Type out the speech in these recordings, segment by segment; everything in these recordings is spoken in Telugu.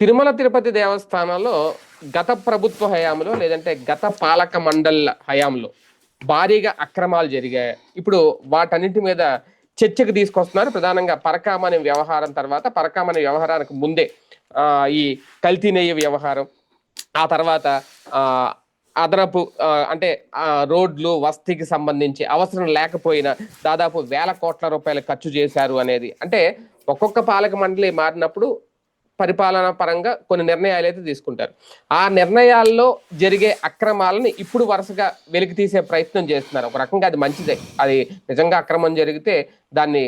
తిరుమల తిరుపతి దేవస్థానంలో గత ప్రభుత్వ హయాంలో లేదంటే గత పాలక మండళ్ళ హయాంలో భారీగా అక్రమాలు జరిగాయి. ఇప్పుడు వాటన్నిటి మీద చర్చకు తీసుకొస్తున్నారు. ప్రధానంగా పరకామణి వ్యవహారం తర్వాత పరకామణి వ్యవహారానికి ముందే ఈ కల్తీ నెయ్యి వ్యవహారం ఆ తర్వాత అదనపు అంటే రోడ్లు వస్తీకి సంబంధించి అవసరం లేకపోయినా దాదాపు వేల కోట్ల రూపాయలు ఖర్చు చేశారు అనేది. అంటే ఒక్కొక్క పాలక మండలి మారినప్పుడు పరిపాలన పరంగా కొన్ని నిర్ణయాలు అయితే తీసుకుంటారు. ఆ నిర్ణయాల్లో జరిగే అక్రమాలని ఇప్పుడు వరుసగా వెలికి తీసే ప్రయత్నం చేస్తున్నారు. ఒక రకంగా అది మంచిదే. అది నిజంగా అక్రమం జరిగితే దాన్ని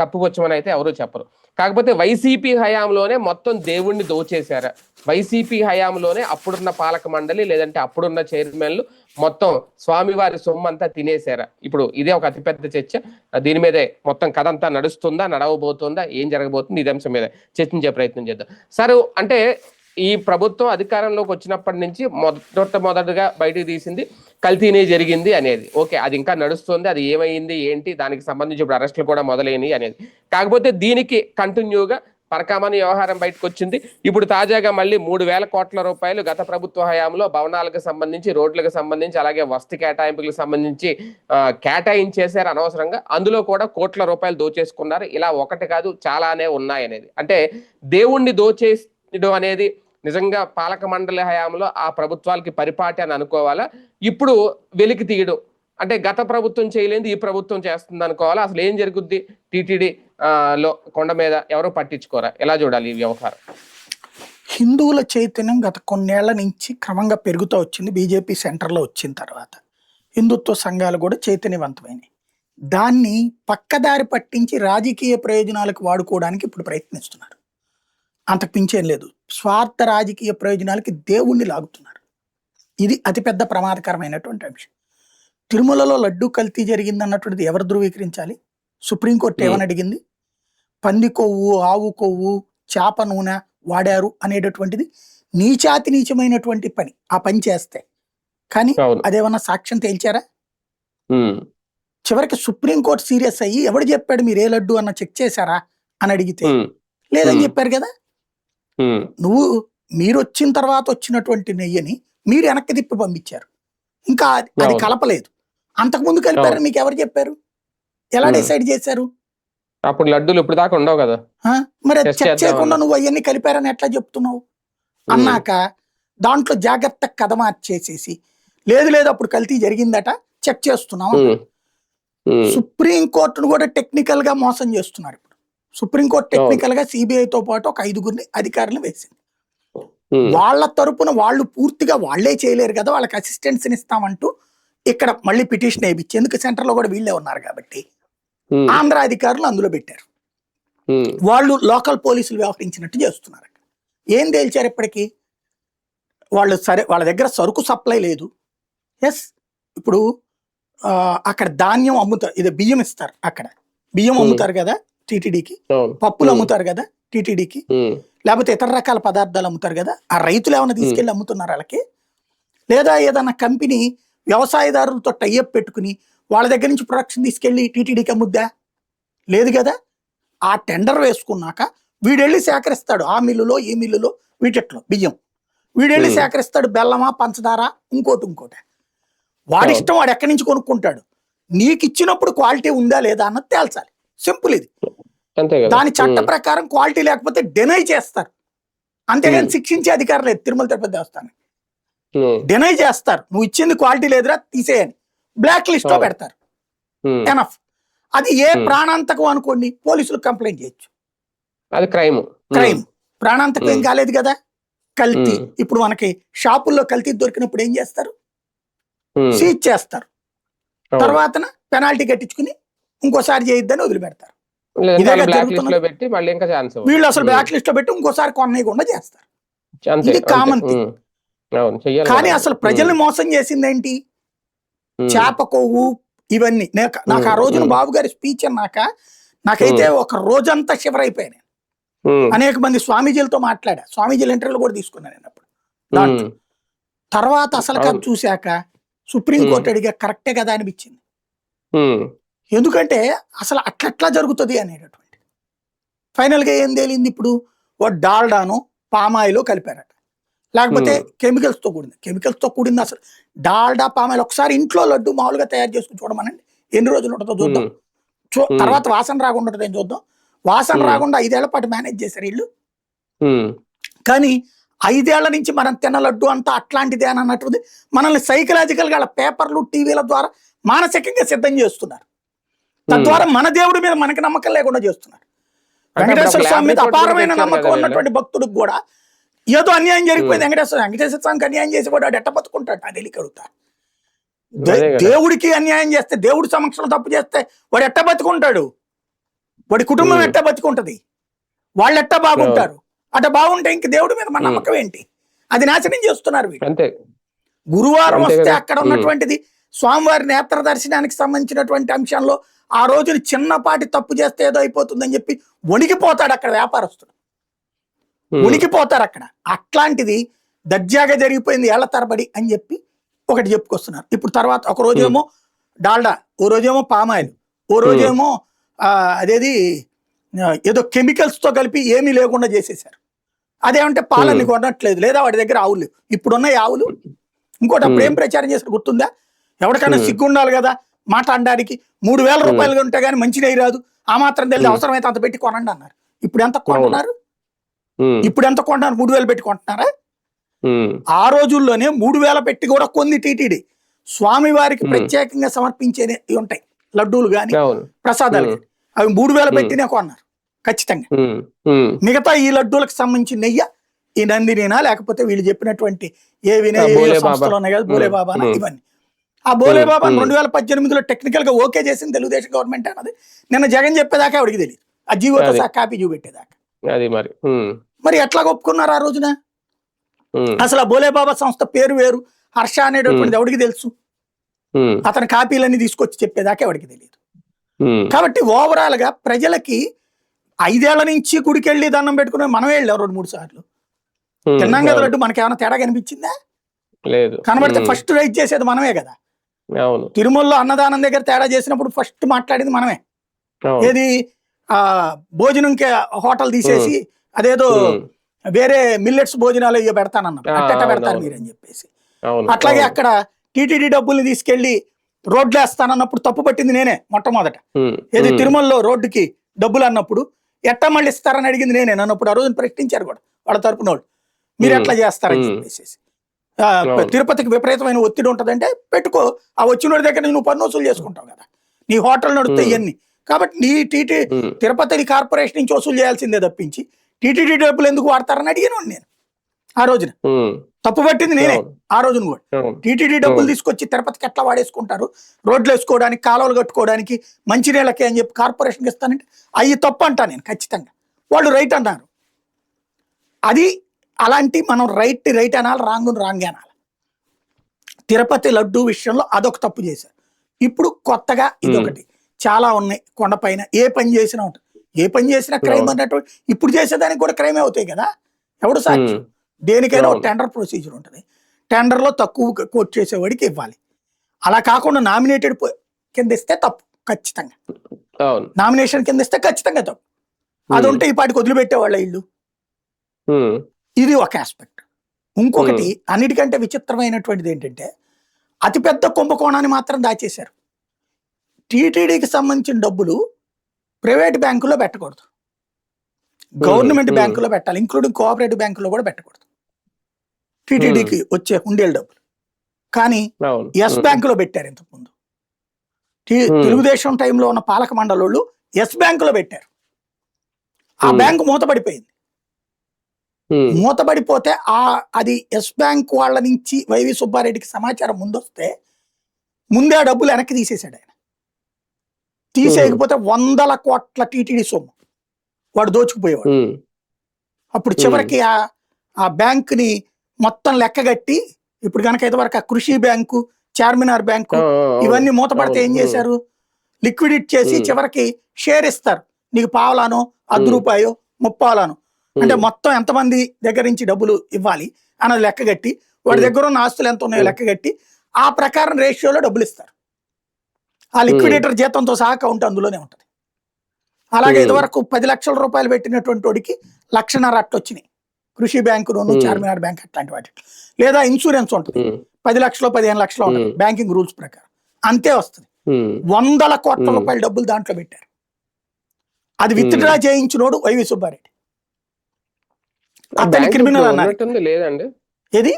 కప్పుపుచ్చమని అయితే ఎవరు చెప్పరు. కాకపోతే వైసీపీ హయాంలోనే మొత్తం దేవుణ్ణి దోచేశారు. వైసీపీ హయాంలోనే అప్పుడున్న పాలక మండలి లేదంటే అప్పుడున్న చైర్మన్లు మొత్తం స్వామివారి సొమ్ము అంతా తినేశారా. ఇప్పుడు ఇదే ఒక అతిపెద్ద చర్చ. దీని మీదే మొత్తం కథ అంతా నడుస్తుందా నడవబోతుందా ఏం జరగబోతుంది ఇదే అంశం మీద చర్చించే ప్రయత్నం చేద్దాం. సరే అంటే ఈ ప్రభుత్వం అధికారంలోకి వచ్చినప్పటి నుంచి మొదట మొదటగా తీసింది కల్తీనే జరిగింది అనేది. ఓకే అది ఇంకా నడుస్తుంది అది ఏమైంది ఏంటి దానికి సంబంధించి ఇప్పుడు అరెస్టులు కూడా మొదలైనవి అనేది. కాకపోతే దీనికి కంటిన్యూగా పరకామని వ్యవహారం బయటకు వచ్చింది. ఇప్పుడు తాజాగా మళ్ళీ మూడు వేల కోట్ల రూపాయలు గత ప్రభుత్వ హయాంలో భవనాలకు సంబంధించి రోడ్లకు సంబంధించి అలాగే వస్తు కేటాయింపులకు సంబంధించి కేటాయించేశారు అనవసరంగా. అందులో కూడా కోట్ల రూపాయలు దోచేసుకున్నారు. ఇలా ఒకటి కాదు చాలానే ఉన్నాయి అనేది. అంటే దేవుణ్ణి దోచేయడం అనేది నిజంగా పాలక మండలి హయాంలో ఆ ప్రభుత్వాలకి పరిపాటి అని అనుకోవాలా? ఇప్పుడు వెలికి తీయడం. అంటే గత ప్రభుత్వం చేయలేంది ఈ ప్రభుత్వం చేస్తుంది అనుకోవాలా? అసలు ఏం జరుగుద్ది? టీటీడీ లో కొండ మీద ఎవరో పట్టించుకోరా? ఎలా చూడాలి ఈ వ్యవహారం? హిందువుల చైతన్యం గత కొన్నేళ్ళ నుంచి క్రమంగా పెరుగుతూ వచ్చింది. బీజేపీ సెంటర్లో వచ్చిన తర్వాత హిందుత్వ సంఘాలు కూడా చైతన్యవంతమైనవి దాన్ని పక్కదారి పట్టించి రాజకీయ ప్రయోజనాలకు వాడుకోవడానికి ఇప్పుడు ప్రయత్నిస్తున్నారు. అంతకు మించేం లేదు. స్వార్థ రాజకీయ ప్రయోజనాలకి దేవుణ్ణి లాగుతున్నారు. ఇది అతిపెద్ద ప్రమాదకరమైనటువంటి అంశం. తిరుమలలో లడ్డు కల్తీ జరిగింది అన్నటువంటిది ఎవరు ధృవీకరించాలి? Supreme court Hmm. ఏమని అడిగింది? పంది కొవ్వు ఆవు కొవ్వు చేప నూనె వాడారు అనేటటువంటిది నీచాతి నీచమైనటువంటి పని. ఆ పని చేస్తే. కానీ అదేమన్నా సాక్ష్యం తేల్చారా? ఉమ్, చివరికి సుప్రీంకోర్టు సీరియస్ అయ్యి ఎవడు చెప్పాడు మీరు ఏ లడ్డు అన్న చెక్ చేశారా? అని అడిగితే. ఉమ్, లేదని Hmm. చెప్పారు కదా? నువ్వు మీరు వచ్చిన తర్వాత వచ్చినటువంటి నెయ్యిని మీరు వెనక్కి తిప్పి పంపించారు. ఇంకా అది-. కలపలేదు. అంతకు ముందు కలిపారు. మీకు ఎవరు చెప్పారు? ఎలా. డిసైడ్ చేశారు? అప్పుడు లడ్డూలు ఇప్పుడు దాకా ఉండవు కదా? మరి చెక్. చేయకుండా నువ్వు అవన్నీ కలిపారని ఎట్లా చెప్తున్నావు? అన్నాక దాంట్లో జాగ్రత్త కథ మార్చేసేసి లేదు లేదు అప్పుడు కల్తీ జరిగిందట చెక్ చేస్తున్నాం సుప్రీం కోర్టును కూడా టెక్నికల్గా మోసం చేస్తున్నారు ఇప్పుడు. సుప్రీం కోర్టు టెక్నికల్గా సిబిఐ తో పాటు ఒక ఐదుగురిని అధికారులు వేసింది. వాళ్ళ తరపున వాళ్ళు పూర్తిగా వాళ్ళే చేయలేరు కదా వాళ్ళకి అసిస్టెంట్స్ ఇస్తామంటూ ఇక్కడ మళ్ళీ పిటిషన్ వేయించి ఎందుకు సెంటర్లో కూడా వీళ్ళే ఉన్నారు కాబట్టి ఆంధ్ర అధికారులు అందులో పెట్టారు. వాళ్ళు లోకల్ పోలీసులు వ్యవహరించినట్టు చేస్తున్నారు ఏం తేల్చారు ఇప్పటికి? వాళ్ళు సరే వాళ్ళ దగ్గర సరుకు సప్లై లేదు. ఎస్ ఇప్పుడు అక్కడ ధాన్యం అమ్ముతారు ఇది బియ్యం ఇస్తారు అక్కడ. బియ్యం. అమ్ముతారు కదా టీటీడీకి. పప్పులు. అమ్ముతారు కదా టీటీడీకి. లేకపోతే ఇతర రకాల పదార్థాలు అమ్ముతారు కదా ఆ రైతులు ఏమైనా తీసుకెళ్ళి అమ్ముతున్నారు వాళ్ళకి? లేదా ఏదన్నా కంపెనీ వ్యవసాయదారులతో టైఅప్ పెట్టుకుని వాళ్ళ దగ్గర నుంచి ప్రొడక్షన్ తీసుకెళ్ళి టీటీడీకి అమ్ముద్దా? లేదు కదా? ఆ టెండర్ వేసుకున్నాక వీడెళ్ళి సేకరిస్తాడు ఆ మిల్లులో ఈ మిల్లులో వీటిట్లో బియ్యం. వీడెళ్ళి. సేకరిస్తాడు బెల్లమా పంచదార ఇంకోటి ఇంకోటి. వాడిష్టం వాడు ఎక్కడి నుంచి కొనుక్కుంటాడు? నీకు ఇచ్చినప్పుడు క్వాలిటీ ఉందా లేదా అన్నది తేల్చాలి. సింపుల్ ఇది. దాని చట్ట ప్రకారం క్వాలిటీ లేకపోతే డెనై చేస్తారు. అంతేగాని. శిక్షించే అధికారం లేదు. తిరుమల తిరుపతి దేవస్థానం. డెనై చేస్తారు. నువ్వు ఇచ్చింది క్వాలిటీ లేదురా తీసేయని. బ్లాక్ లిస్ట్లో. పెడతారు. ఎనఫ్ అది ఏ. ప్రాణాంతకం అనుకోండి పోలీసులు కంప్లైంట్ చేయొచ్చు. అది క్రైమ్. క్రైమ్. ప్రాణాంతకం ఏం. కాలేదు కదా. కల్తీ. ఇప్పుడు మనకి షాపుల్లో కల్తీ దొరికినప్పుడు ఏం చేస్తారు? సీజ్ చేస్తారు. తర్వాత పెనాల్టీ కట్టించుకుని ఇంకోసారి చేయొద్దని వదిలిపెడతారు. వీళ్ళు అసలు బ్లాక్ లిస్ట్లో పెట్టి ఇంకోసారి కొనకుండా చేస్తారు. ఇది చెయ్యాలి కానీ. అసలు ప్రజల్ని మోసం చేసింది ఏంటి చేప కొవ్వు ఇవన్నీ. నాకు ఆ రోజున. బాబు గారి స్పీచ్ అన్నాక నాకైతే ఒక రోజంతా షివర్ అయిపోయాను అనేక మంది స్వామీజీలతో మాట్లాడా. స్వామీజీల ఇంటర్వ్యూలు కూడా తీసుకున్నాను నేను అప్పుడు. తర్వాత అసలు చూశాక సుప్రీం కోర్టు అడిగా కరెక్టే కదా అనిపించింది. ఎందుకంటే అసలు అట్లట్లా జరుగుతుంది అనేటటువంటి. ఫైనల్గా ఏం తేలింది ఇప్పుడు? ఓ డాల్డాను పామాయిల్ కలిపారట. లేకపోతే Hmm. కెమికల్స్తో కూడింది. కెమికల్స్తో కూడింది అసలు. డాల్డా పామాయిల్ ఒకసారి ఇంట్లో లడ్డు మామూలుగా తయారు చేసుకుని చూడమనండి. ఎన్ని రోజులు ఉంటుందో చూద్దాం. చూ Hmm. తర్వాత వాసన రాకుండా ఉంటుందో చూద్దాం. వాసన Hmm. రాకుండా ఐదేళ్ళ పాటు మేనేజ్ చేశారు వీళ్ళు. కానీ ఐదేళ్ళ నుంచి మనం తిన్న లడ్డు అంతా అట్లాంటిదే అని అన్నట్టుది మనల్ని సైకలాజికల్గా పేపర్లు టీవీల ద్వారా మానసికంగా సిద్ధం చేస్తున్నారు. తద్వారా మన దేవుడి మీద మనకి నమ్మకం లేకుండా చేస్తున్నారు. అంటే వెంకటేశ్వర స్వామి మీద అపారమైన కూడా నమ్మకం ఉన్నటువంటి భక్తుడికి కూడా ఏదో అన్యాయం జరిగిపోయింది. వెంకటేశ్వర వెంకటేశ్వర స్వామికి అన్యాయం చేసి వాడు వాడు ఎట్ట బతుకుంటాడు? అది కదా. దేవుడికి అన్యాయం చేస్తే దేవుడి సమక్షంలో తప్పు చేస్తే వాడు ఎట్ట బతుకుంటాడు? వాడి కుటుంబం. ఎట్ట బతుకుంటది? వాళ్ళు ఎట్ట బాగుంటారు? అట్ట బాగుంటే ఇంక దేవుడి మీద మన. నమ్మకం ఏంటి? అది నాశనం చేస్తున్నారు వీళ్ళు. గురువారం వస్తే. అక్కడ. ఉన్నటువంటిది స్వామివారి నేత్ర దర్శనానికి సంబంధించినటువంటి అంశంలో ఆ రోజున చిన్నపాటి తప్పు చేస్తే ఏదో అయిపోతుందని చెప్పి వణికిపోతాడు అక్కడ వ్యాపారస్తుడు. ఉమ్, ఉనికిపోతారు అక్కడ. అట్లాంటిది దర్జాగా జరిగిపోయింది ఏళ్ళ తరబడి అని చెప్పి ఒకటి చెప్పుకొస్తున్నారు. ఇప్పుడు తర్వాత ఒక రోజేమో డాల్డా ఓ రోజేమో పామాయిల్ ఓ రోజేమో ఆ, అదేది ఏదో కెమికల్స్తో కలిపి ఏమీ లేకుండా చేసేసారు అదేమంటే పాలన్నీ Hmm. కొనట్లేదు. లేదా వాడి దగ్గర ఆవులు. ఇప్పుడున్న ఆవులు. ఇంకోటి అప్పుడు. ఏం ప్రచారం చేసిన గుర్తుందా? ఎవరికైనా. సిగ్గు ఉండాలి కదా. మాట్లాడడానికి మూడు వేల. రూపాయలు ఉంటే కానీ మంచి నెయ్యి రాదు. ఆ మాత్రం తెలియదు. అవసరమైతే అంత పెట్టి కొనండి అన్నారు. ఇప్పుడు ఎంత కొంటున్నారు? ఇప్పుడు ఎంత కొంటున్నారు? మూడు వేలు పెట్టి కొంటున్నారా? ఆ రోజుల్లోనే మూడు వేల పెట్టి కూడా కొన్ని టీటీడీ. స్వామి వారికి Hmm. ప్రత్యేకంగా సమర్పించేది ఉంటాయి. లడ్డూలు గాని ప్రసాదాలు అవి మూడు వేల. పెట్టినే కొన్నారు ఖచ్చితంగా. మిగతా ఈ లడ్డూలకు సంబంధించిన నెయ్య ఈ నందినేనా లేకపోతే వీళ్ళు చెప్పినటువంటి ఏ వినయ. సంస్థలు ఉన్నాయి కదా బోలే. ఇవన్నీ. ఆ బోలే. బాబా Hmm. రెండు వేల పద్దెనిమిదిలో టెక్నికల్గా ఓకే చేసింది తెలుగుదేశం గవర్నమెంట్ అన్నది. నిన్న జగన్ చెప్పేదాకా ఆవిడికి తెలియదు ఆ జీవోతో. సహా కాపీ చూపెట్టేదాకా. అది మరి మరి ఎట్లా ఒప్పుకున్నారు ఆ రోజున? అసలు ఆ బోలే బాబా సంస్థ పేరు వేరు. హర్ష అనేటటువంటిది ఎవడికి తెలుసు? అతని కాపీలన్నీ తీసుకొచ్చి చెప్పేదాకా ఎవరికి తెలియదు కాబట్టి ఓవరాల్గా ప్రజలకి ఐదేళ్ళ నుంచి గుడికెళ్ళి దండం పెట్టుకుని మనమే వెళ్ళాం రెండు మూడు సార్లు. తిన్నాం కదా. లడ్డు మనకి ఏమైనా తేడా కనిపించిందా? లేదు. కనబడితే ఫస్ట్ రైట్ చేసేది మనమే కదా. అవును. తిరుమలలో అన్నదానం దగ్గర తేడా చేసినప్పుడు ఫస్ట్ మాట్లాడింది మనమే. ఏది? ఆ భోజనంకి హోటల్ తీసేసి అదేదో వేరే మిల్లెట్స్ భోజనాలు ఇవి పెడతానన్నారు. అట్టట పెడతారు. మీరు అని చెప్పేసి. అట్లాగే. అక్కడ టీటీడీ డబ్బుల్ని తీసుకెళ్ళి రోడ్లు వేస్తానన్నప్పుడు తప్పు పట్టింది నేనే మొట్టమొదట. ఏది తిరుమలలో రోడ్డుకి డబ్బులు అన్నప్పుడు ఎట్టా మళ్ళీ ఇస్తారని అడిగింది నేనే. నన్నప్పుడు ఆ రోజున ప్రశ్నించారు కూడా వాళ్ళ తరపున వాళ్ళు మీరు. ఎట్లా చేస్తారని. చెప్పేసి. తిరుపతికి విపరీతమైన ఒత్తిడి ఉంటుందంటే పెట్టుకో. ఆ వచ్చిన దగ్గర నువ్వు పన్ను వసూలు చేసుకుంటావు కదా. నీ హోటల్ నడుస్తాయి. ఇవన్నీ కాబట్టి నీ టీటీ తిరుపతి కార్పొరేషన్ నుంచి వసూలు చేయాల్సిందే తప్పించి టీటీడీ డబ్బులు ఎందుకు వాడతారని అడిగాను నేను ఆ రోజున. తప్పు పట్టింది నేనే. ఆ రోజున కూడా. టీటీడీ డబ్బులు. తీసుకొచ్చి తిరుపతికి ఎట్లా వాడేసుకుంటారు? రోడ్లు వేసుకోవడానికి కాలువలు కట్టుకోవడానికి మంచినీళ్ళకి అని చెప్పి కార్పొరేషన్కి ఇస్తానంటే అవి తప్పు అంటా నేను ఖచ్చితంగా. వాళ్ళు రైట్ అన్నారు. అది అలాంటి మనం రైట్ రైట్ అనాలి రాంగ్ రాంగ్ అనాలి. తిరుపతి లడ్డు విషయంలో అదొక తప్పు చేశారు. ఇప్పుడు కొత్తగా ఇదొకటి. చాలా ఉన్నాయి. కొండపైన ఏ పని చేసినా ఉంటుంది ఏ పని చేసినా క్రైమ్ అవును. అన్నట్టు ఇప్పుడు చేసేదానికి కూడా క్రైమ్ అవుతాయి కదా? ఎవడు సాక్షి దేనికైనా ఒక. టెండర్ ప్రొసీజర్ ఉంటుంది. టెండర్లో తక్కువ కోట్ చేసేవాడికి ఇవ్వాలి. అలా కాకుండా నామినేటెడ్ కింద ఇస్తే తప్పు ఖచ్చితంగా. నామినేషన్ కింద ఇస్తే ఖచ్చితంగా తప్పు. అది ఉంటే ఈ పాటికి వదిలిపెట్టేవాళ్ళ ఇల్లు. ఇది ఒక ఆస్పెక్ట్ ఇంకొకటి అన్నిటికంటే విచిత్రమైనటువంటిది ఏంటంటే అతిపెద్ద కుంభకోణాన్ని మాత్రం దాచేశారు. టీటీడీకి సంబంధించిన డబ్బులు ప్రైవేట్ బ్యాంకులో పెట్టకూడదు. గవర్నమెంట్. బ్యాంకులో పెట్టాలి ఇంక్లూడింగ్ కోఆపరేటివ్ బ్యాంకులో కూడా పెట్టకూడదు. టీటీడీకి వచ్చే ఉండేల డబ్బులు. కానీ ఎస్ బ్యాంకులో పెట్టారు ఇంతకుముందు. తెలుగుదేశం టైంలో ఉన్న పాలక మండలోళ్ళు ఎస్ బ్యాంకులో పెట్టారు. ఆ. బ్యాంకు మూతపడిపోయింది. మూతబడిపోతే ఆ అది ఎస్ బ్యాంక్ వాళ్ళ నుంచి వైవి సుబ్బారెడ్డికి సమాచారం ముందొస్తే ముందే ఆ డబ్బులు వెనక్కి తీసేశాడు ఆయన. తీసేయకపోతే వందల కోట్ల టీటీడీ సొమ్ము వాడు దోచుకుపోయేవాడు. అప్పుడు చివరికి ఆ ఆ బ్యాంకుని మొత్తం లెక్కగట్టి ఇప్పుడు కనుక ఇదివరకు ఆ కృషి బ్యాంకు చార్మినార్ బ్యాంకు. ఇవన్నీ మూతపడితే ఏం. చేశారు? లిక్విడిట్ చేసి. చివరికి షేర్ ఇస్తారు. నీకు పావలానో అర్ధ. రూపాయో ముప్పాలానో అంటే మొత్తం ఎంతమంది దగ్గర నుంచి డబ్బులు ఇవ్వాలి అన్నది లెక్కగట్టి వాడి ఉమ్. దగ్గర ఉన్న ఆస్తులు ఎంత ఉన్నాయో ఉమ్. లెక్కగట్టి ఆ ప్రకారం రేషియోలో డబ్బులు ఇస్తారు. ఆ లిక్విడేటర్ జీతంతో సహా కౌంట్ అందులోనే ఉంటుంది. అలాగే. ఇదివరకు పది లక్షల రూపాయలు పెట్టినటువంటి వాడికి లక్షన్నర అట్టు వచ్చినాయి. కృషి బ్యాంకు Hmm. చార్మినార్ బ్యాంక్ అట్లాంటి వాటి లేదా ఇన్సూరెన్స్ ఉంటుంది. పది లక్షలు పదిహేను లక్షలు ఉంటుంది. బ్యాంకింగ్ రూల్స్ ప్రకారం. అంతే వస్తుంది. వందల కోట్ల. రూపాయల డబ్బులు దాంట్లో పెట్టారు. అది విత్డ్రా చేయించినోడు వైవి సుబ్బారెడ్డి. అతని బ్యాంక్ క్రిమినల్ అన్నారు లేదండి. ఏది?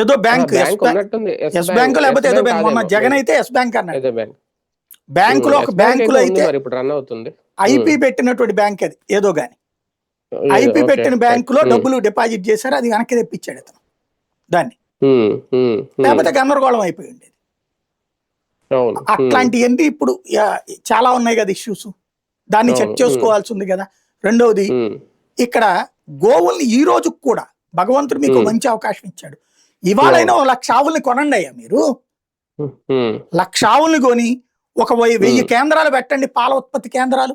ఏదో bank Yes Bank bank bank లేకపోతే ఏదో బ్యాంక్ మొన్న. జగన్ అయితే ఎస్ బ్యాంక్ అన్నాడు. బ్యాంక్. ఉమ్, ఒక బ్యాంక్ బ్యాంకులో అయితే ఇప్పుడు రన్ అవుతుంది. ఐపీ పెట్టినటువంటి బ్యాంక్ అది ఏదో గాని. ఐపీ పెట్టిన రైట్. బ్యాంకులో ఉమ్, డబ్బులు డిపాజిట్ చేశారు అది వెనక్కి తెప్పించాడు అతను. దాన్ని. లేకపోతే గందరగోళం అయిపోయి ఉండేది. అట్లాంటివన్నీ ఇప్పుడు చాలా ఉన్నాయి కదా ఇష్యూస్. దాన్ని చెక్. చేసుకోవాల్సి ఉంది కదా. రెండవది ఇక్కడ గోవుల్ని ఈ రోజు కూడా భగవంతుడు మీకు. మంచి అవకాశం ఇచ్చాడు. ఇవాళైనా లక్ష ఆవుల్ని కొనండి అయ్యా మీరు. లక్ష ఆవుల్ని కొని ఒక వెయ్యి. కేంద్రాలు పెట్టండి పాల ఉత్పత్తి కేంద్రాలు.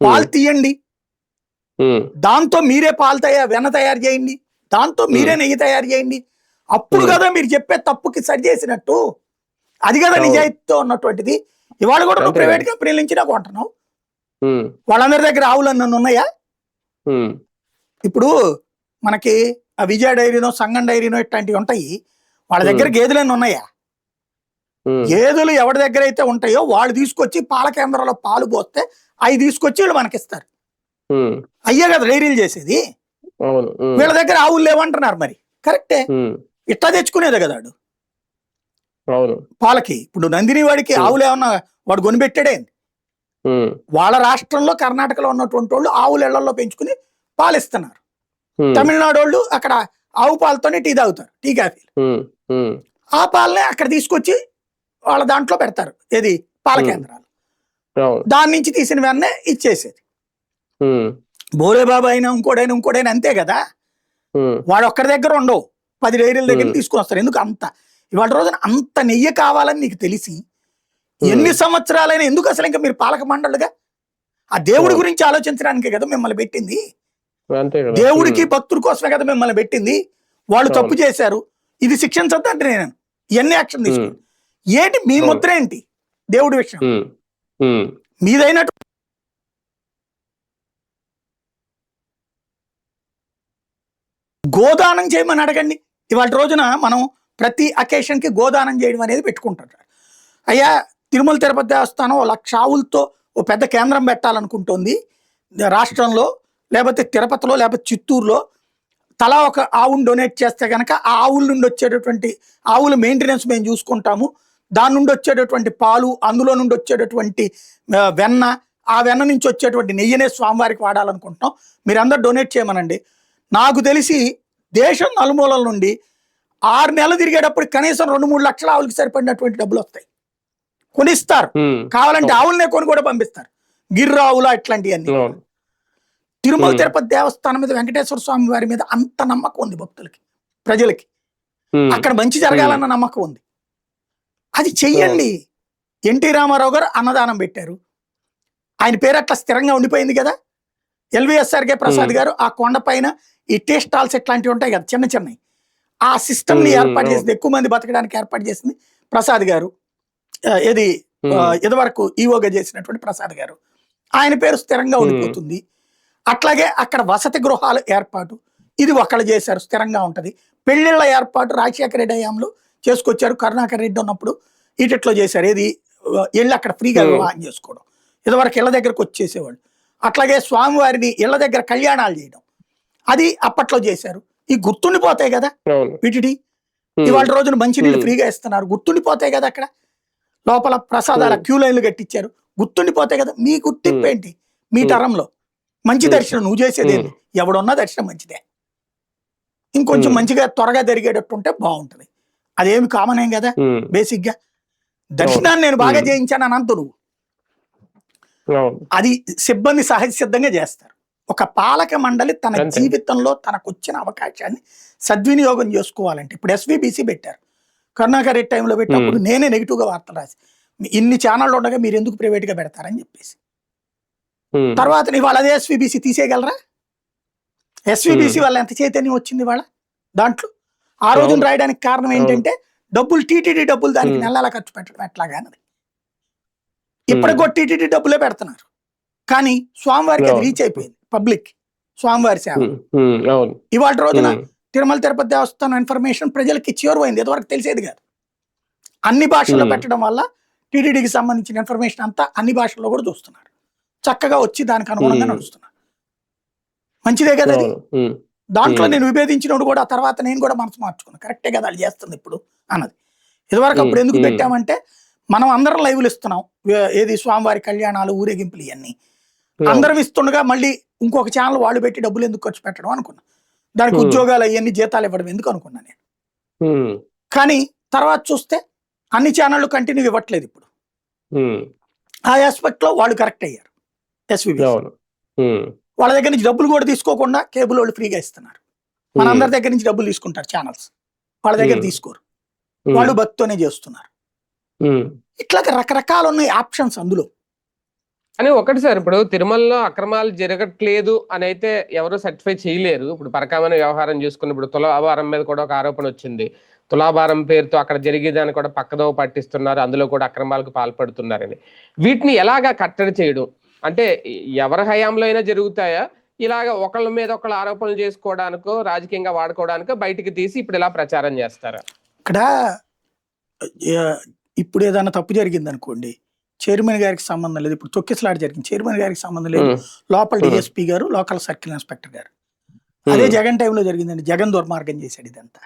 పాలు తీయండి. దాంతో మీరే పాలు తయారు వెన్న తయారు చేయండి. దాంతో మీరే నెయ్యి తయారు చేయండి. అప్పుడు. కదా మీరు చెప్పే తప్పుకి సరి చేసినట్టు. అది కదా. నిజాయితీతో ఉన్నటువంటిది. ఇవాళ కూడా నువ్వు ప్రైవేట్. కంపెనీల నుంచి నాకు కొంటున్నావు. వాళ్ళందరి దగ్గర ఆవులు అన్నీ ఉన్నాయా ఇప్పుడు మనకి ఆ విజయ డైరీనో సంగం డైరీనో ఇట్లాంటివి ఉంటాయి. వాళ్ళ దగ్గర గేదెలన్నీ ఉన్నాయా? గేదెలు ఎవరి దగ్గర అయితే ఉంటాయో వాళ్ళు తీసుకొచ్చి పాల కేంద్రంలో పాలు పోస్తే అవి తీసుకొచ్చి వీళ్ళు మనకిస్తారు. అయ్యే కదా డైరీలు చేసేది. వీళ్ళ దగ్గర ఆవులు లేవంటున్నారు మరి. కరెక్టే. ఇట్లా తెచ్చుకునేదే కదా వాడు. పాలకి. ఇప్పుడు నందిని వాడికి. ఆవులు ఏమన్నా వాడు కొనిపెట్టాడే వాళ్ళ రాష్ట్రంలో కర్ణాటకలో ఉన్నటువంటి వాళ్ళు ఆవులు ఇళ్ళలో పెంచుకుని పాలు ఇస్తున్నారు ఉమ్, తమిళనాడు వాళ్ళు అక్కడ ఆవు పాలతోనే టీ తాగుతారు టీ కాఫీ ఆ పాలనే అక్కడ తీసుకొచ్చి వాళ్ళ దాంట్లో పెడతారు ఏది పాల. కేంద్రాలు. దాని నుంచి తీసిన వెన్నే ఇచ్చేసేది. ఉమ్, బోరే బాబా అయినా ఇంకోడైనా ఇంకోడైనా అంతే కదా. వాడు ఒక్కడి దగ్గర ఉండవు పది డైరీల దగ్గర. తీసుకుని వస్తారు ఎందుకు అంత? ఇవాళ రోజున అంత నెయ్యి కావాలని నీకు తెలిసి. ఎన్ని సంవత్సరాలైనా ఎందుకు అసలు ఇంకా మీరు పాలక మండలుగా? ఆ దేవుడి. గురించి ఆలోచించడానికే కదా మిమ్మల్ని పెట్టింది. దేవుడికి భక్తుల కోసమే కదా మిమ్మల్ని పెట్టింది. వాళ్ళు. తప్పు చేశారు. ఇది శిక్షించద్దు అంటే నేను. ఇవన్నీ యాక్షన్ తీసుకోండి ఏంటి మీ. ముద్ర ఏంటి? దేవుడి విషయం. మీదైనట్టు గోదానం చేయమని అడగండి. ఇవాళ రోజున మనం ప్రతి అకేషన్కి గోదానం చేయడం అనేది పెట్టుకుంటారు అయ్యా తిరుమల తిరుపతి దేవస్థానం లక్ష ఆవులతో ఓ పెద్ద కేంద్రం పెట్టాలనుకుంటుంది. రాష్ట్రంలో లేకపోతే తిరుపతిలో లేకపోతే చిత్తూరులో తలా ఒక ఆవును డొనేట్ చేస్తే కనుక ఆ ఆవుల నుండి వచ్చేటటువంటి ఆవుల మెయింటెనెన్స్ మేము చూసుకుంటాము. దాని నుండి వచ్చేటటువంటి పాలు అందులో నుండి వచ్చేటటువంటి వెన్న ఆ వెన్న నుంచి వచ్చేటువంటి నెయ్యినే స్వామివారికి వాడాలనుకుంటున్నాం. మీరందరూ డొనేట్ చేయమనండి. నాకు తెలిసి దేశం నలుమూలల నుండి ఆరు నెలలు తిరిగేటప్పుడు కనీసం రెండు మూడు లక్షల ఆవులకి సరిపడినటువంటి డబ్బులు వస్తాయి. కొనిస్తారు. కావాలంటే ఆవులనే కొని కూడా పంపిస్తారు. గిర్ర ఆవులు అట్లాంటివన్నీ తిరుమల. తిరుపతి దేవస్థానం మీద వెంకటేశ్వర స్వామి వారి మీద అంత నమ్మకం ఉంది భక్తులకి ప్రజలకి. అక్కడ మంచి జరగాలన్న నమ్మకం ఉంది. అది చెయ్యండి. ఎన్టీ రామారావు గారు అన్నదానం పెట్టారు. ఆయన పేరు అట్లా స్థిరంగా ఉండిపోయింది కదా? ఎల్విఎస్ఆర్కే ప్రసాద్. గారు ఆ కొండ పైన ఈ టీ స్టాల్స్ ఇట్లాంటివి ఉంటాయి కదా చిన్న చిన్నవి. ఆ సిస్టమ్ని Hmm, ఏర్పాటు. చేసింది ఎక్కువ మంది బతకడానికి ఏర్పాటు చేసింది ప్రసాద్ గారు. ఇది ఇదివరకు ఈవోగా చేసినటువంటి ప్రసాద్ గారు. ఆయన పేరు స్థిరంగా. ఉండిపోతుంది. అట్లాగే అక్కడ వసతి గృహాల ఏర్పాటు. ఇది ఒకళ్ళు చేశారు స్థిరంగా ఉంటది. పెళ్ళిళ్ళ ఏర్పాటు రాజశేఖర రెడ్డి హయాంలో చేసుకొచ్చారు కరుణాకర్ రెడ్డి ఉన్నప్పుడు ఈటిట్లో చేశారు. ఏది ఆ, ఇళ్ళు అక్కడ ఫ్రీగా. వివాహం చేసుకోవడం. ఇదివరకు ఇళ్ళ దగ్గరకు వచ్చేసేవాళ్ళు. అట్లాగే స్వామివారిని ఇళ్ళ దగ్గర కళ్యాణాలు చేయడం. అది అప్పట్లో చేశారు. ఈ గుర్తుండిపోతాయి కదా ఉమ్, ఇవాళ రోజున మంచినీళ్ళు. ఫ్రీగా ఇస్తున్నారు. గుర్తుండిపోతాయి కదా అక్కడ? లోపల ప్రసాదాల. క్యూ లైన్లు కట్టించారు. గుర్తుండిపోతాయి కదా? మీ గుర్తింపు. ఏంటి? మీ. తరంలో. మంచి. దర్శనం నువ్వు చేసేది ఏంటి ఎవడున్నా దర్శనం మంచిదే. ఇంకొంచెం Hmm. మంచిగా త్వరగా జరిగేటట్టు ఉంటే బాగుంటది. అదేమి కామన్ ఏం కదా? బేసిక్గా. దర్శనాన్ని నేను బాగా. చేయించాను అని అంటూ నువ్వు అది సిబ్బంది సహజ సిద్ధంగా చేస్తారు. ఒక పాలక మండలి తన అంతే. జీవితంలో తనకు వచ్చిన అవకాశాన్ని సద్వినియోగం చేసుకోవాలంటే ఇప్పుడు ఎస్విబిసి పెట్టారు. కరుణాకర్ రెడ్డి టైంలో పెట్టినప్పుడు నేనే నెగిటివ్గా వార్తలు రాసి ఇన్ని ఛానళ్ళు ఉండగా మీరు ఎందుకు ప్రైవేట్గా పెడతారని చెప్పేసి. తర్వాత ఇవాళ అదే ఎస్విబిసి తీసేయగలరా? ఎస్విబిసి. వల్ల ఎంత చైతన్యం వచ్చింది వాళ్ళ దాంట్లో? ఆ రోజున. రాయడానికి కారణం ఏంటంటే డబ్బులు టీటీడీ డబ్బులు దానికి. నెలలా ఖర్చు పెట్టడం ఎట్లాగా అన్నది ఇప్పటికి కూడా టీటీడీ డబ్బులే పెడుతున్నారు. కానీ స్వామివారికి అది. రీచ్ అయిపోయింది పబ్లిక్ స్వామివారి సేవ. ఇవాళ రోజున తిరుమల తిరుపతి దేవస్థానం ఇన్ఫర్మేషన్ ప్రజలకి చేరువైంది ఇదివరకు తెలిసేది కాదు. అన్ని భాషల్లో. పెట్టడం వల్ల టీటీడీకి సంబంధించిన ఇన్ఫర్మేషన్ అంతా అన్ని భాషల్లో కూడా చూస్తున్నారు. చక్కగా వచ్చి దానికి అనుగుణంగా. నడుస్తున్నారు మంచిదే కదా అది దాంట్లో. నేను విభేదించినప్పుడు కూడా ఆ తర్వాత నేను కూడా మనసు మార్చుకున్నాను కరెక్టే కదా అది చేస్తుంది ఇప్పుడు అన్నది ఇదివరకు. అప్పుడు ఎందుకు. పెట్టామంటే మనం అందరం లైవ్లు ఇస్తున్నాం ఏది స్వామివారి కళ్యాణాలు ఊరేగింపులు ఇవన్నీ. అందరం ఇస్తుండగా మళ్ళీ ఇంకొక ఛానల్ వాళ్ళు పెట్టి డబ్బులు ఎందుకు ఖర్చు పెట్టడం అనుకున్నా దానికి. ఉద్యోగాలు అవన్నీ జీతాలు ఇవ్వడం ఎందుకు అనుకున్నా నేను కానీ తర్వాత చూస్తే అన్ని ఛానళ్ళు కంటిన్యూ ఇవ్వట్లేదు ఇప్పుడు ఆ ఆస్పెక్ట్లో వాళ్ళు కరెక్ట్ అయ్యారు ఎస్విబి వాళ్ళ దగ్గర నుంచి డబ్బులు కూడా తీసుకోకుండా కేబుల్ వాళ్ళు ఫ్రీగా ఇస్తున్నారు. మన అందరి దగ్గర నుంచి డబ్బులు తీసుకుంటారు ఛానల్స్. వాళ్ళ దగ్గర. తీసుకోరు. వాళ్ళు భక్తితోనే చేస్తున్నారు. ఇట్లా రకరకాల ఉన్నాయి ఆప్షన్స్ అందులో. అని ఒకటి సార్ ఇప్పుడు తిరుమలలో అక్రమాలు జరగట్లేదు అని అయితే ఎవరు సర్టిఫై చేయలేరు. ఇప్పుడు పరకామని వ్యవహారం చూసుకుని ఇప్పుడు తులాభారం మీద కూడా ఒక ఆరోపణ వచ్చింది. తులాభారం పేరుతో అక్కడ జరిగేదాన్ని కూడా పక్కదోవ పట్టిస్తున్నారు. అందులో కూడా అక్రమాలకు పాల్పడుతున్నారని. వీటిని ఎలాగా కట్టడి చేయడం? అంటే ఎవరి హయాంలో అయినా జరుగుతాయా? ఇలాగ ఒకళ్ళ మీద ఒకళ్ళ ఆరోపణలు చేసుకోవడానికో రాజకీయంగా వాడుకోవడానికో బయటికి తీసి ఇప్పుడు ఇలా ప్రచారం చేస్తారా? ఇక్కడ ఇప్పుడు ఏదైనా తప్పు జరిగింది అనుకోండి చైర్మన్ గారికి సంబంధం లేదు. ఇప్పుడు తొక్కిసలాట జరిగింది. చైర్మన్ గారికి సంబంధం లేదు. లోపల. డిఎస్పీ గారు లోకల్ సర్కిల్ ఇన్స్పెక్టర్ గారు. అదే జగన్ టైంలో జరిగిందండి. జగన్ దుర్మార్గం చేశాడు ఇదంతా.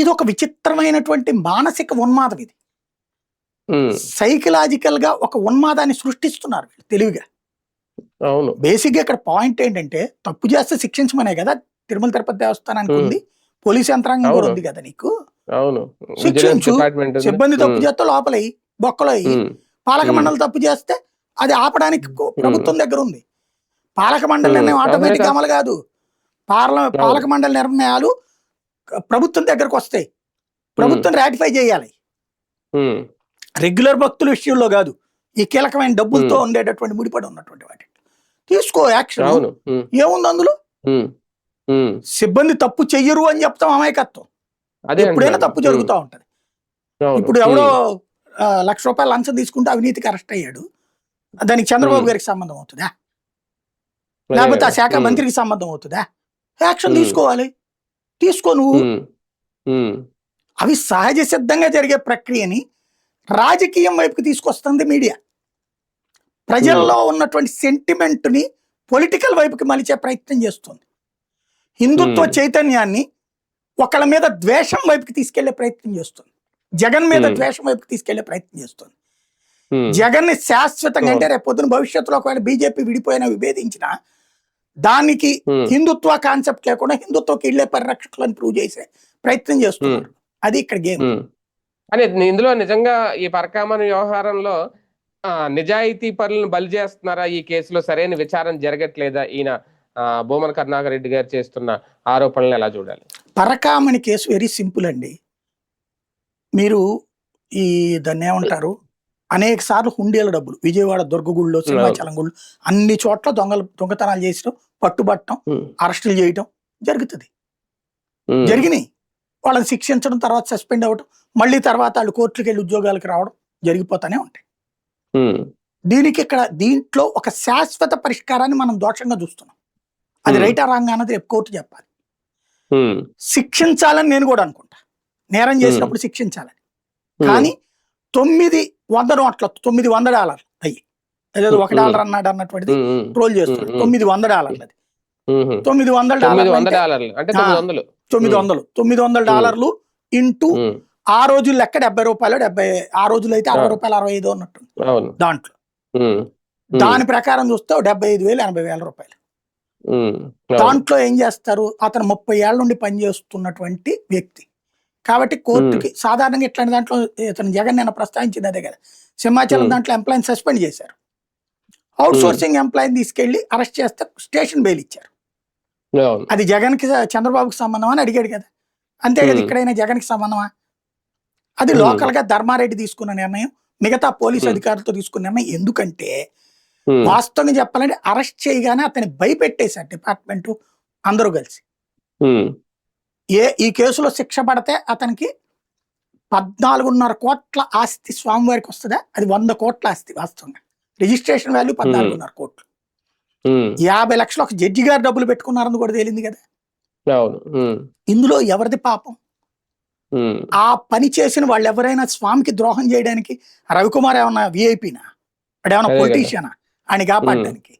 ఇది ఒక విచిత్రమైనటువంటి మానసిక ఉన్మాదం ఇది. సైకలాజికల్గా ఒక ఉన్మాదాన్ని సృష్టిస్తున్నారు వీళ్ళు తెలివిగా. అవును. బేసిక్గా ఇక్కడ పాయింట్ ఏంటంటే తప్పు చేస్తే శిక్షించమనే కదా తిరుమల తిరుపతి దేవస్థానానికి. ఉంది. పోలీస్ యంత్రాంగం కూడా. ఉంది కదా నీకు? అవును. శిక్షించు. సిబ్బంది తప్పు చేస్తే లోపలై బొక్కలో పాలక. మండలి తప్పు చేస్తే అది ఆపడానికి ప్రభుత్వం దగ్గర ఉంది. పాలక మండలి. నిర్ణయం ఆటోమేటిక్. అమలు కాదు. పార్ల. పాలక మండలి నిర్ణయాలు ప్రభుత్వం దగ్గరకు వస్తాయి. ప్రభుత్వం రాటిఫై చేయాలి. రెగ్యులర్ భక్తుల విషయంలో కాదు. ఈ కీలకమైన డబ్బులతో. ఉండేటటువంటి ముడిపడి ఉన్నటువంటి వాటి తీసుకో యాక్షన్. ఏముంది అందులో. సిబ్బంది తప్పు చెయ్యరు అని చెప్తాం అమాయకత్వం. అదే ఎప్పుడైనా. తప్పు జరుగుతూ ఉంటది. ఇప్పుడు ఎవడో లక్ష రూపాయలు లంచం తీసుకుంటే అవినీతికి అరెస్ట్ అయ్యాడు. దానికి చంద్రబాబు. గారికి సంబంధం అవుతుందా? లేకపోతే ఆ. శాఖ మంత్రికి సంబంధం అవుతుందా? యాక్షన్. తీసుకోవాలి. తీసుకో నువ్వు. అవి సహజ సిద్ధంగా జరిగే ప్రక్రియని రాజకీయం వైపుకి తీసుకొస్తుంది మీడియా. ప్రజల్లో ఉన్నటువంటి సెంటిమెంట్ని పొలిటికల్ వైపుకి మలిచే ప్రయత్నం చేస్తుంది. హిందుత్వ Hmm. చైతన్యాన్ని ఒకళ్ళ మీద ద్వేషం వైపుకి తీసుకెళ్ళే ప్రయత్నం చేస్తుంది. జగన్ మీద Hmm. ద్వేషం వైపుకి తీసుకెళ్ళే ప్రయత్నం చేస్తుంది. జగన్ని శాశ్వతంగా. అంటే రేపు పొద్దున భవిష్యత్తులో ఒకవేళ బీజేపీ విడిపోయినా విభేదించిన దానికి హిందుత్వ కాన్సెప్ట్ లేకుండా హిందుత్వకి ఇళ్ళే పరిరక్షకులను ప్రూవ్ చేసే ప్రయత్నం చేస్తున్నారు. అది ఇక్కడ గేమ్ అని ఇందులో నిజంగా ఈ పరకామని వ్యవహారంలో ఆ, నిజాయితీ పరులను బలి చేస్తున్నారా ఈ కేసులో సరైన విచారణ జరగట్లేదా? ఈయన భూమన కరుణాకర్ రెడ్డి గారు చేస్తున్న ఆరోపణలు ఎలా చూడాలి? పరకామణి కేసు వెరీ సింపుల్ అండి. మీరు ఈ దాన్ని ఏమంటారు? అనేక సార్లు హుండీల డబ్బులు విజయవాడ దుర్గగుళ్ళో సింహాచలం గుళ్ళు అన్ని చోట్ల దొంగలు దొంగతనాలు చేసడం పట్టుబట్టడం అరెస్టులు చేయటం జరుగుతుంది. జరిగినాయి. వాళ్ళని శిక్షించడం తర్వాత సస్పెండ్ అవ్వడం మళ్ళీ తర్వాత వాళ్ళు కోర్టులకు వెళ్ళి ఉద్యోగాలకు రావడం జరిగిపోతానే ఉంటాయి. దీనికి ఇక్కడ దీంట్లో ఒక శాశ్వత పరిష్కారాన్ని మనం దోషంగా చూస్తున్నాం. అది. రైటా రాంగ్ అన్నది రేపు కోర్టు చెప్పాలి. శిక్షించాలని నేను కూడా అనుకుంటా. నేరం చేసినప్పుడు శిక్షించాలని కానీ తొమ్మిది వంద నోట్ల తొమ్మిది వంద డాలర్లు అయ్యి అదేదో ఒక. డాలర్ అన్నాడు అన్నటువంటిది ట్రోల్ చేస్తున్నాడు. తొమ్మిది వంద డాలర్లు అది. తొమ్మిది వందల డాలర్లు తొమ్మిది వందలు. తొమ్మిది. వందలు. డాలర్లు ఇంటూ ఆ రోజులు లెక్క డెబ్బై రూపాయలు డెబ్బై ఆ రోజులు అయితే అరవై. రూపాయలు అరవై ఐదు అన్నట్టు. దాంట్లో. దాని ప్రకారం చూస్తే డెబ్బై ఐదు వేలు ఎనభై వేల రూపాయలు. దాంట్లో ఏం చేస్తారు? అతను ముప్పై ఏళ్ళ నుండి పనిచేస్తున్నటువంటి వ్యక్తి. కాబట్టి కోర్టుకి సాధారణంగా ఇట్లాంటి దాంట్లో ఇతను జగన్ నేను ప్రస్తావించింది అదే కదా. సింహాచలం. దాంట్లో ఎంప్లాయీని సస్పెండ్ చేశారు. అవుట్ సోర్సింగ్ ఎంప్లాయీని తీసుకెళ్ళి అరెస్ట్ చేస్తే స్టేషన్ బెయిల్ ఇచ్చారు. అది జగన్కి చంద్రబాబుకి సంబంధం అని అడిగాడు కదా. అంతే కదా. ఇక్కడైనా జగన్కి సంబంధమా? అది. లోకల్గా ధర్మారెడ్డి తీసుకున్న నిర్ణయం మిగతా పోలీస్. అధికారులతో తీసుకున్న నిర్ణయం ఎందుకంటే ఉమ్, వాస్తవంగా చెప్పాలంటే అరెస్ట్ చేయగానే అతన్ని భయపెట్టేశారు డిపార్ట్మెంట్ అందరూ కలిసి. ఏ ఈ కేసులో శిక్ష పడితే అతనికి పద్నాలుగున్నర కోట్ల ఆస్తి స్వామివారికి వస్తుందా? అది వంద కోట్ల ఆస్తి వాస్తవంగా. రిజిస్ట్రేషన్ వాల్యూ పద్నాలుగున్నర కోట్లు. యాభై లక్షలు ఒక జడ్జి గారు డబ్బులు పెట్టుకున్నారని కూడా తేలింది కదా. ఇందులో ఎవరిది పాపం? ఆ పని చేసిన వాళ్ళు ఎవరైనా స్వామికి ద్రోహం చేయడానికి రవికుమార్ ఏమన్నా విఐపినా ఏమన్నా. పొలిటీషియనా ఆయన కాపాడడానికి.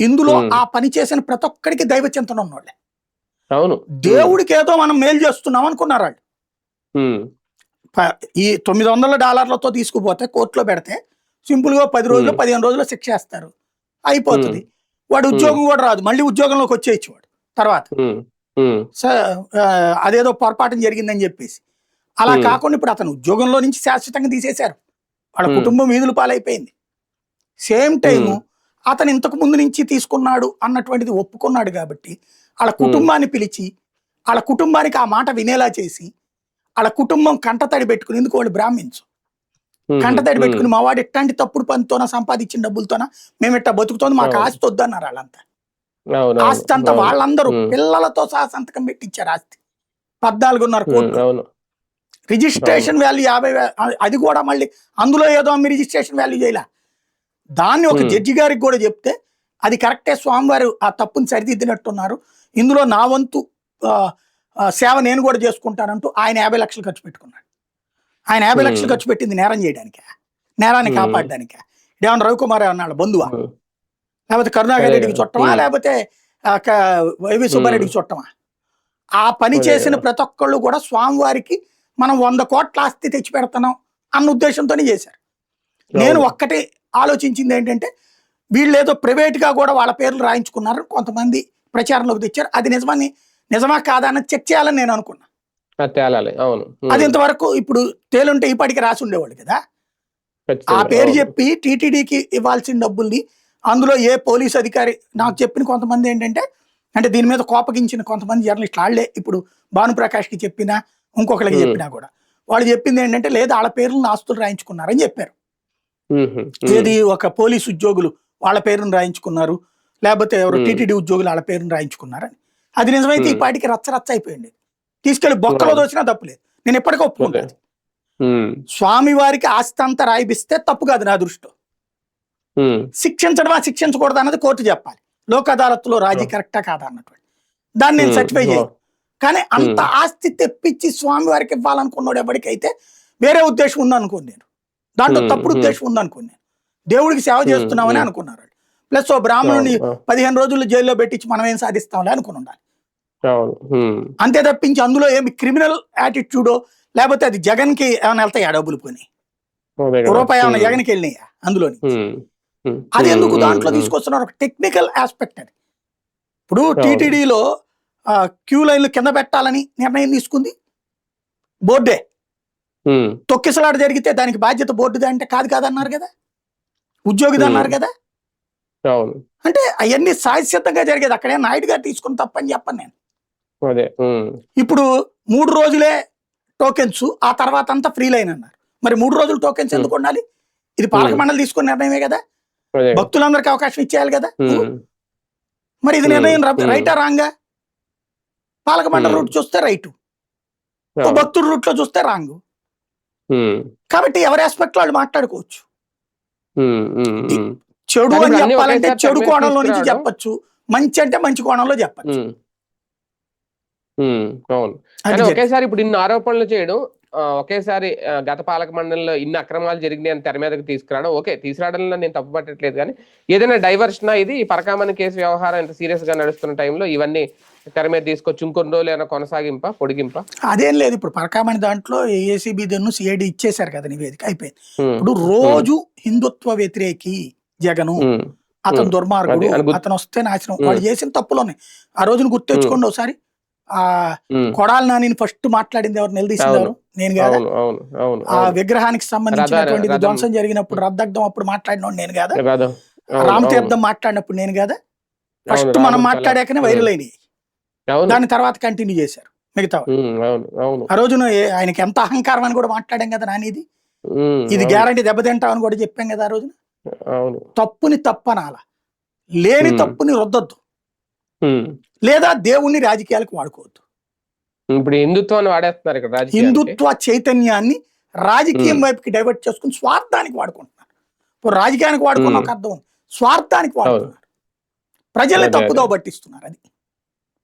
ఇందులో. ఆ పని చేసిన ప్రతి ఒక్కడికి దైవ చింతన ఉన్నోళ్ళే. అవును. దేవుడికి ఏదో మనం మేలు చేస్తున్నాం అనుకున్నారు వాళ్ళు. ఈ తొమ్మిది వందల డాలర్లతో తీసుకుపోతే కోర్టులో పెడితే సింపుల్గా పది రోజులు. పదిహేను రోజులు శిక్ష వేస్తారు. అయిపోతుంది. వాడు ఉద్యోగం కూడా రాదు. మళ్ళీ ఉద్యోగంలోకి వచ్చేయచ్చు వాడు. తర్వాత అదేదో పొరపాటు జరిగిందని చెప్పేసి. అలా. కాకుండా ఇప్పుడు అతను ఉద్యోగంలో నుంచి శాశ్వతంగా తీసేశారు. వాళ్ళ. కుటుంబం వీధులు పాలైపోయింది. Same time Hmm. అతను ఇంతకు ముందు నుంచి తీసుకున్నాడు అన్నటువంటిది ఒప్పుకున్నాడు కాబట్టి వాళ్ళ కుటుంబాన్ని పిలిచి వాళ్ళ కుటుంబానికి ఆ మాట వినేలా చేసి వాళ్ళ కుటుంబం కంటతడి పెట్టుకుని ఎందుకు వాళ్ళు బ్రాహ్మిన్స్ ఉమ్, కంటతడి పెట్టుకుని మా వాడు ఎట్లాంటి తప్పుడు పనితోన సంపాదించిన డబ్బులతోన మేము ఇట్లా బతుకుతోంది మాకు. ఆస్తి వద్దన్నారు వాళ్ళంతా. ఆస్తి అంతా వాళ్ళందరూ. పిల్లలతో సహా సంతకం పెట్టించారు ఆస్తి. పద్నాలుగున్నర కోట్లు. రిజిస్ట్రేషన్ వాల్యూ యాభై అది కూడా మళ్ళీ అందులో ఏదో అమ్మి రిజిస్ట్రేషన్ వాల్యూ చేయలే. దాన్ని ఒక. జడ్జి గారికి కూడా చెప్తే అది కరెక్టే స్వామివారు ఆ తప్పుని సరిదిద్దినట్టున్నారు. ఇందులో నా వంతు సేవ నేను కూడా చేసుకుంటానంటూ ఆయన యాభై లక్షలు ఖర్చు పెట్టుకున్నాడు. ఆయన యాభై. లక్షలు ఖర్చు పెట్టింది నేరం చేయడానికే నేరాన్ని. కాపాడడానికే ఇదేమన్నా రవికుమార్ అన్నాడు బంధువా లేకపోతే కరుణాకర్ రెడ్డికి. చుట్టమా. లేకపోతే వైవి సుబ్బారెడ్డికి చుట్టమా ఆ పని చేసిన. ప్రతి ఒక్కళ్ళు కూడా స్వామివారికి మనం వంద కోట్ల ఆస్తి తెచ్చి పెడుతున్నాం అన్న ఉద్దేశంతోనే చేశారు నేను. ఒక్కటే ఆలోచించింది ఏంటంటే వీళ్ళు ఏదో ప్రైవేట్గా కూడా వాళ్ళ పేర్లు రాయించుకున్నారు కొంతమంది ప్రచారంలోకి తెచ్చారు అది నిజమని నిజమా కాదా అని చెక్ చేయాలని నేను అనుకున్నా అది తేలాలి. అవును. అది ఇంతవరకు ఇప్పుడు తేలుంటే ఈ పాటికి రాసి ఉండేవాళ్ళు కదా? ఆ పేరు. చెప్పి టీటీడీకి ఇవ్వాల్సిన డబ్బుల్ని అందులో ఏ పోలీస్ అధికారి నాకు చెప్పిన కొంతమంది ఏంటంటే అంటే దీని మీద కోపగించిన కొంతమంది జర్నలిస్టులు. వాళ్ళే ఇప్పుడు భానుప్రకాష్కి చెప్పినా ఇంకొకరికి. చెప్పినా కూడా. వాళ్ళు చెప్పింది ఏంటంటే లేదు వాళ్ళ పేర్లను ఆస్తులు రాయించుకున్నారని చెప్పారు. ఏది ఒక పోలీస్ ఉద్యోగులు వాళ్ళ పేరును రాయించుకున్నారు లేకపోతే ఎవరు. టీటీడీ ఉద్యోగులు వాళ్ళ పేరును రాయించుకున్నారని. అది నిజమైతే ఈ. పాటికి రచ్చ రచ్చ అయిపోయింది. తీసుకెళ్ళి బొక్కలో. దోచినా తప్పులేదు నేను ఎప్పటికీ ఒప్పుకుంటాను స్వామి వారికి ఆస్తి అంతా రాయిపిస్తే తప్పు కాదు నా దృష్టిలో శిక్షించడమా శిక్షించకూడదు అన్నది కోర్టు చెప్పాలి లోక్ అదాలత్లో రాజీ. కరెక్టా కాదా అన్నటువంటి దాన్ని నేను. సర్టిఫై. చేయను కానీ అంత ఆస్తి తెప్పించి స్వామి వారికి ఇవ్వాలనుకున్నాడు ఎవరికైతే వేరే ఉద్దేశం ఉందనుకోండి నేను దాంట్లో. తప్పుడు. ఉద్దేశం ఉందనుకోండి నేను దేవుడికి సేవ. చేస్తున్నామని. అనుకున్నారు ప్లస్ ఓ బ్రాహ్మణుని పదిహేను రోజులు జైల్లో పెట్టించి మనం ఏం సాధిస్తాంలే అనుకుని ఉండాలి అంతే తప్పించి అందులో ఏమి క్రిమినల్ యాటిట్యూడో లేకపోతే అది జగన్కి ఏమైనా వెళ్తాయా డబ్బులు కదా. రూపాయి ఏమైనా ఉమ్, జగన్కి వెళ్ళినాయా అందులోని? అది ఎందుకు దాంట్లో తీసుకొస్తున్నారు? ఒక టెక్నికల్ ఆస్పెక్ట్ అది. ఇప్పుడు. టీటీడీలో క్యూ లైన్లు కింద పెట్టాలని నిర్ణయం తీసుకుంది. బోర్డే. తొక్కిసలాట జరిగితే దానికి బాధ్యత బోర్డుదే అంటే కాదు కాదన్నారు కదా? ఉద్యోగిది. అన్నారు కదా? అంటే అవన్నీ సాయసిద్ధంగా జరిగేది. అక్కడే నాయుడు గారు తీసుకుని తప్పని చెప్పను నేను. అదే. ఇప్పుడు మూడు రోజులే టోకెన్స్ ఆ తర్వాత అంతా ఫ్రీ లైన్ అన్నారు. మరి మూడు రోజులు టోకెన్స్. ఎందుకు ఉండాలి? ఇది పాలక. మండలి తీసుకున్న నిర్ణయమే కదా? భక్తులందరికీ అవకాశం ఇచ్చేయాలి కదా? మరి ఇది. నిర్ణయం. రైటా రాంగా? పాలక మండలి. రూట్ చూస్తే రైటు. భక్తుడు రూట్లో చూస్తే రాంగ్. కాబట్టి ఎవరి ఆస్పెక్ట్ వాళ్ళు మాట్లాడుకోవచ్చు. చెడు అని చెప్పాలంటే చెడు కోణంలో నుంచి. చెప్పొచ్చు. మంచి అంటే మంచి కోణంలో చెప్పచ్చు. అవును. కానీ జరిగింది. ఒకేసారి ఇప్పుడు ఇన్ని ఆరోపణలు చేయడం ఒకేసారి గత పాలక మండలిలో ఇన్ని అక్రమాలు జరిగినాయి అని తెర మీదకి తీసుకురావడం ఓకే తీసుకురావడంలో నేను తప్పు పట్టట్లేదు కానీ ఏదైనా డైవర్షన్ ఇది? ఈ పరకామణి కేసు వ్యవహారం ఇంత సీరియస్గా నడుస్తున్న టైంలో ఇవన్నీ తెర మీద తీసుకొచ్చి ఇంకొన్ని రోజులు ఏమైనా కొనసాగింప పొడిగింప? అదేం లేదు. ఇప్పుడు పరకామణి దాంట్లో ఏసీబీ దన్ను సిఐడి ఇచ్చేశారు కదా నివేదిక అయిపోయింది. ఇప్పుడు రోజు హిందుత్వ వ్యతిరేకి జగను అతను. దుర్మార్గుడు అతను వస్తే నాశనం. వాళ్ళు చేసిన తప్పులు ఉన్నాయి. ఆ రోజున గుర్తెచ్చుకోండి ఒకసారి. ఆ కొడాలి నాని ఫస్ట్ మాట్లాడింది ఎవరు? నిలదీసింది. ఎవరు? నేను కాదా? ఆ. విగ్రహానికి సంబంధించినటువంటి. ధ్వంసం జరిగినప్పుడు రద్దగ్ధం అప్పుడు మాట్లాడినోడు నేను కాదా? రామతీర్థం మాట్లాడినప్పుడు నేను కాదా? ఫస్ట్ మనం మాట్లాడాకనే వైరల్ అయినాయి. దాని తర్వాత కంటిన్యూ చేశారు. మిగతా ఆ రోజున ఆయనకి ఎంత అహంకారం అని కూడా మాట్లాడాం కదా నానిది? ఇది గ్యారంటీ దెబ్బతింటామని కూడా చెప్పాం కదా ఆ రోజున? తప్పుని తప్పనాల. లేని. తప్పుని రుద్దొద్దు. లేదా దేవుణ్ణి రాజకీయాలకు వాడుకోవద్దు. ఇప్పుడు హిందుత్వాన్ని వాడేస్తున్నారు ఇక్కడ. హిందుత్వ చైతన్యాన్ని రాజకీయం. వైపుకి డైవర్ట్ చేసుకుని స్వార్థానికి వాడుకుంటున్నారు. ఇప్పుడు రాజకీయానికి వాడుకున్న. ఒక అర్థం ఉంది. స్వార్థానికి వాడుతున్నారు ప్రజల్ని తప్పుదో. పట్టిస్తున్నారు అది.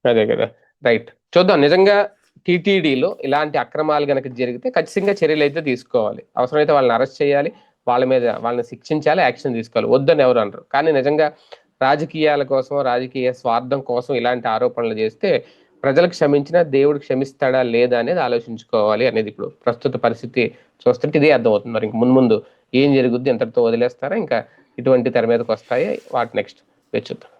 అదే కదా. రైట్. చూద్దాం. నిజంగా టీటీడీలో ఇలాంటి అక్రమాలు గనక జరిగితే ఖచ్చితంగా చర్యలు అయితే తీసుకోవాలి. అవసరమైతే వాళ్ళని అరెస్ట్ చేయాలి. వాళ్ళ మీద వాళ్ళని శిక్షించాలి యాక్షన్ తీసుకోవాలి. వద్దని ఎవరు అనరు. కానీ నిజంగా రాజకీయాల కోసం రాజకీయ స్వార్థం కోసం ఇలాంటి ఆరోపణలు చేస్తే ప్రజలు క్షమించినా దేవుడు క్షమిస్తాడా లేదా అనేది ఆలోచించుకోవాలి అనేది ఇప్పుడు ప్రస్తుత పరిస్థితి చూస్తుంటే ఇదే అర్థమవుతుంది. మరి ఇంక ముందు ముందు ఏం జరుగుద్ది ఎంతటితో వదిలేస్తారా ఇంకా ఇటువంటి తెర మీదకి వస్తాయి? వాటి నెక్స్ట్ వేచుద్దాం